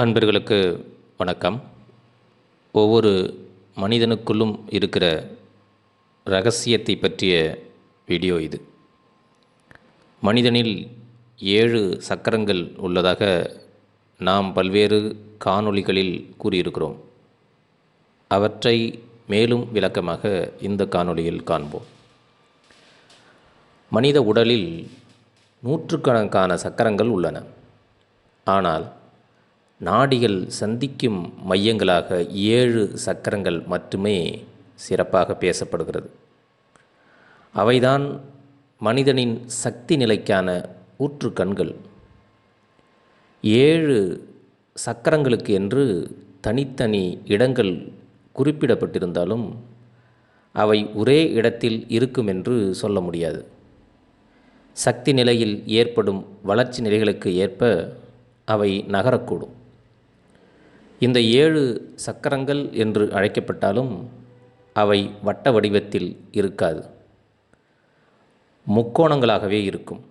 அன்பர்களுக்கு வணக்கம். ஒவ்வொரு மனிதனுக்குள்ளும் இருக்கிற ரகசியத்தை பற்றிய வீடியோ இது. மனிதனில் ஏழு சக்கரங்கள் உள்ளதாக நாம் பல்வேறு காணொளிகளில் கூறியிருக்கிறோம். அவற்றை மேலும் விளக்கமாக இந்த காணொளியில் காண்போம். மனித உடலில் நூற்றுக்கணக்கான சக்கரங்கள் உள்ளன. ஆனால் நாடிகள் சந்திக்கும் மையங்களாக ஏழு சக்கரங்கள் மட்டுமே சிறப்பாக பேசப்படுகிறது. அவைதான் மனிதனின் சக்தி நிலைக்கான ஊற்று கண்கள். ஏழு சக்கரங்களுக்கு என்று தனித்தனி இடங்கள் குறிப்பிடப்பட்டிருந்தாலும் அவை ஒரே இடத்தில் இருக்கும் என்று சொல்ல முடியாது. சக்தி நிலையில் ஏற்படும் வளர்ச்சி நிலைகளுக்கு ஏற்ப அவை நகரக்கூடும். இந்த ஏழு சக்கரங்கள் என்று அழைக்கப்பட்டாலும் அவை வட்ட வடிவத்தில் இருக்காது. முக்கோணங்களாகவே இருக்கும்.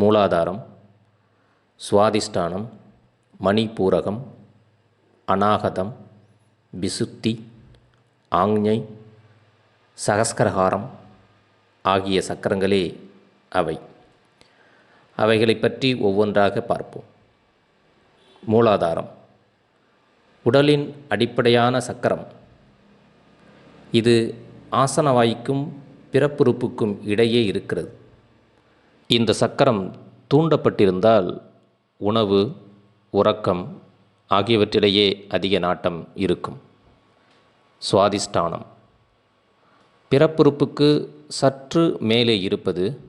மூலாதாரம் சுவாதிஷ்டானம் மணிபூரகம் அநாகதம் விசுத்தி ஆங்ஞை சகஸ்கரஹாரம் ஆகிய சக்கரங்களே அவை. அவைகளை பற்றி ஒவ்வொன்றாக பார்ப்போம். மூலாதாரம் உடலின் அடிப்படையான சக்கரம். இது ஆசனவாய்க்கும் பிறப்புறுப்புக்கும் இடையே இருக்கிறது. இந்த சக்கரம் தூண்டப்பட்டிருந்தால் உணவு உறக்கம் ஆகியவற்றிடையே அதிக நாட்டம் இருக்கும். சுவாதிஷ்டானம். பிறப்புறுப்புக்கு சற்று மேலே இருப்பது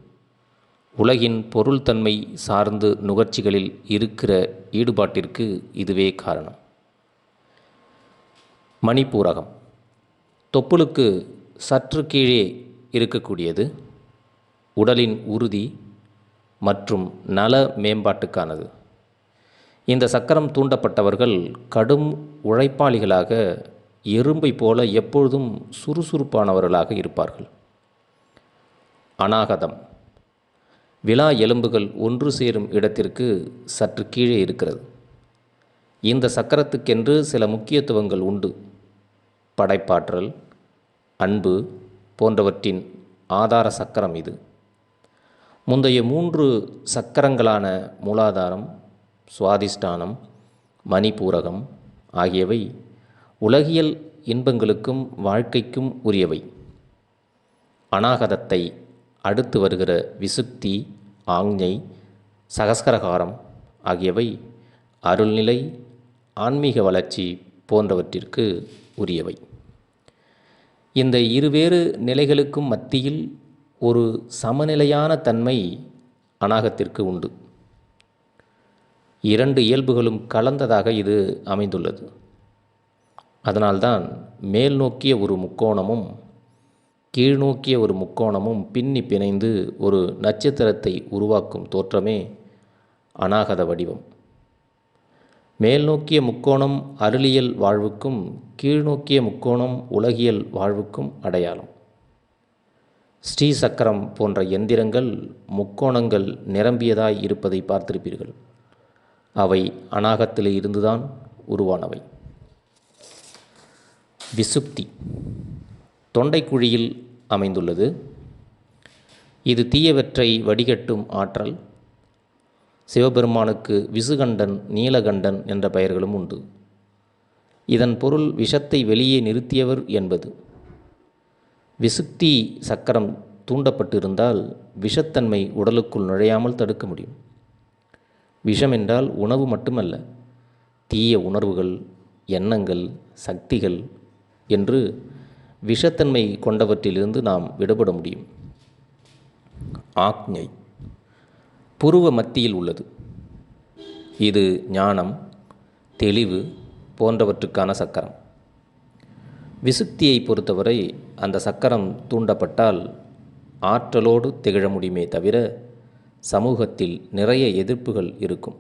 உலகின் பொருள்தன்மை சார்ந்து நுகர்ச்சிகளில் இருக்கிற ஈடுபாட்டிற்கு இதுவே காரணம். மணிப்பூரகம். தொப்புளுக்கு சற்று கீழே இருக்கக்கூடியது உடலின் உறுதி மற்றும் நல மேம்பாட்டுக்கானது. இந்த சக்கரம் தூண்டப்பட்டவர்கள் கடும் உழைப்பாளிகளாக எறும்பை போல எப்பொழுதும் சுறுசுறுப்பானவர்களாக இருப்பார்கள். அநாகதம். விழா எலும்புகள் ஒன்று சேரும் இடத்திற்கு சற்று கீழே இருக்கிறது. இந்த சக்கரத்துக்கென்று சில முக்கியத்துவங்கள் உண்டு. படைப்பாற்றல் அன்பு போன்றவற்றின் ஆதார சக்கரம் இது. முந்தைய மூன்று சக்கரங்களான மூலாதாரம் சுவாதிஷ்டானம் மணிபூரகம் ஆகியவை உலகியல் இன்பங்களுக்கும் வாழ்க்கைக்கும் உரியவை. அநாகதத்தை அடுத்து வருகிற விசுக்தி ஆங்ஞை சகஸ்கரகாரம் ஆகியவை அருள்நிலை ஆன்மீக வளர்ச்சி போன்றவற்றிற்கு உரியவை. இந்த இருவேறு நிலைகளுக்கும் மத்தியில் ஒரு சமநிலையான தன்மை அநாகத்திற்கு உண்டு. இரண்டு இயல்புகளும் கலந்ததாக இது அமைந்துள்ளது. அதனால்தான் மேல் நோக்கிய ஒரு முக்கோணமும் கீழ்நோக்கிய ஒரு முக்கோணமும் பின்னி பிணைந்து ஒரு நட்சத்திரத்தை உருவாக்கும் தோற்றமே அநாகத வடிவம். மேல்நோக்கிய முக்கோணம் அருளியல் வாழ்வுக்கும் கீழ்நோக்கிய முக்கோணம் உலகியல் வாழ்வுக்கும் அடையாளம். ஸ்ரீ சக்கரம் போன்ற எந்திரங்கள் முக்கோணங்கள் நிரம்பியதாய் இருப்பதை பார்த்திருப்பீர்கள். அவை அநாகத்திலே இருந்துதான் உருவானவை. விசுப்தி. தொண்டைக்குழியில் அமைந்துள்ளது. இது தீயவற்றை வடிகட்டும் ஆற்றல். சிவபெருமானுக்கு விசுகண்டன் நீலகண்டன் என்ற பெயர்களும் உண்டு. இதன் பொருள் விஷத்தை வெளியே நிறுத்தியவர் என்பது. விசுக்தி சக்கரம் தூண்டப்பட்டிருந்தால் விஷத்தன்மை உடலுக்குள் நுழையாமல் தடுக்க முடியும். விஷம் என்றால் உணவு மட்டுமல்ல தீய உணர்வுகள் எண்ணங்கள் சக்திகள் என்று விஷத்தன்மை கொண்டவற்றிலிருந்து நாம் விடுபட முடியும். ஆக்ஞை. புருவ மத்தியில் உள்ளது. இது ஞானம் தெளிவு போன்றவற்றுக்கான சக்கரம். விசுக்தியை பொறுத்தவரை அந்த சக்கரம் தூண்டப்பட்டால் ஆற்றலோடு திகழ முடியுமே தவிர சமூகத்தில் நிறைய எதிர்ப்புகள் இருக்கும்.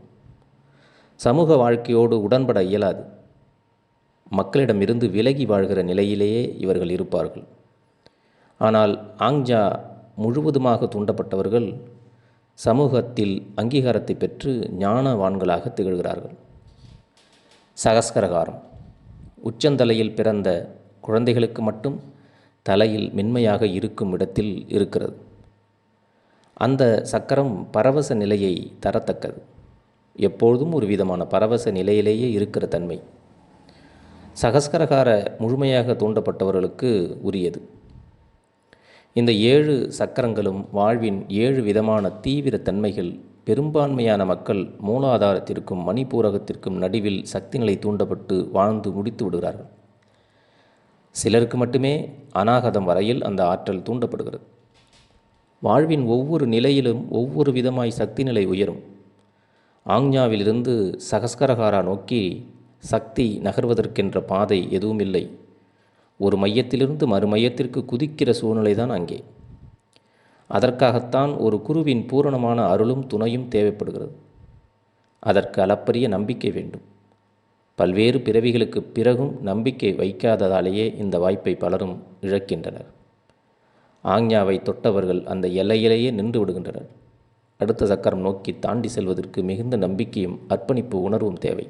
சமூக வாழ்க்கையோடு உடன்பட இயலாது. மக்களிடமிருந்து விலகி வாழ்கிற நிலையிலேயே இவர்கள் இருப்பார்கள். ஆனால் ஆங்ஜா முழுவதுமாக தூண்டப்பட்டவர்கள் சமூகத்தில் அங்கீகாரத்தை பெற்று ஞானவான்களாக திகழ்கிறார்கள். சகஸ்கரகாரம். உச்சந்தலையில் பிறந்த குழந்தைகளுக்கு மட்டும் தலையில் மென்மையாக இருக்கும் இடத்தில் இருக்கிறது. அந்த சக்கரம் பரவச நிலையை தரத்தக்கது. எப்பொழுதும் ஒரு விதமான பரவச நிலையிலேயே இருக்கிற தன்மை. சகஸ்கரகார முழுமையாக தூண்டப்பட்டவர்களுக்கு உரியது. இந்த ஏழு சக்கரங்களும் வாழ்வின் ஏழு விதமான தீவிர தன்மைகள் பெரும்பான்மையான மக்கள் மூலாதாரத்திற்கும் மணிப்பூரகத்திற்கும் நடுவில் சக்தி நிலை தூண்டப்பட்டு வாழ்ந்து முடித்து விடுகிறார்கள். சிலருக்கு மட்டுமே அநாகதம் வரையில் அந்த ஆற்றல் தூண்டப்படுகிறது. வாழ்வின் ஒவ்வொரு நிலையிலும் ஒவ்வொரு விதமாய் சக்தி நிலை உயரும். ஆங்ஞாவிலிருந்து சகஸ்கரகாரா நோக்கி சக்தி நகர்வதற்கென்ற பாதை எதுவும் இல்லை ஒரு மையத்திலிருந்து மறுமையத்திற்கு குதிக்கிற சூழ்நிலை தான் அங்கே. அதற்காகத்தான் ஒரு குருவின் பூரணமான அருளும் துணையும் தேவைப்படுகிறது. அதற்கு அளப்பரிய நம்பிக்கை வேண்டும். பல்வேறு பிறவிகளுக்கு பிறகும் நம்பிக்கை வைக்காததாலேயே இந்த வாய்ப்பை பலரும் இழக்கின்றனர். ஆஞ்ஞாவை தொட்டவர்கள் அந்த எல்லையிலேயே நின்று விடுகின்றனர். அடுத்த சக்கரம் நோக்கி தாண்டி செல்வதற்கு மிகுந்த நம்பிக்கையும் அர்ப்பணிப்பு உணர்வும் தேவை.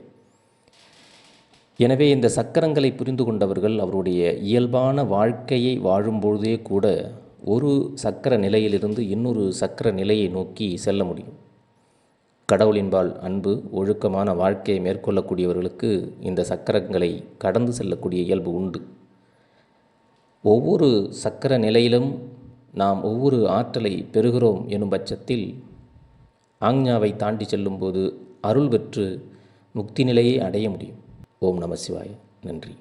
எனவே இந்த சக்கரங்களை புரிந்து கொண்டவர்கள் அவருடைய இயல்பான வாழ்க்கையை வாழும்பொழுதே கூட ஒரு சக்கர நிலையிலிருந்து இன்னொரு சக்கர நிலையை நோக்கி செல்ல முடியும். கடவுளின்பால் அன்பு ஒழுக்கமான வாழ்க்கையை மேற்கொள்ளக்கூடியவர்களுக்கு இந்த சக்கரங்களை கடந்து செல்லக்கூடிய இயல்பு உண்டு. ஒவ்வொரு சக்கர நிலையிலும் நாம் ஒவ்வொரு ஆற்றலை பெறுகிறோம் எனும் பட்சத்தில் ஆங்ஞாவை தாண்டி செல்லும்போது அருள் பெற்று முக்தி நிலையை அடைய முடியும். ஓம் நம சிவாய. நன்றி.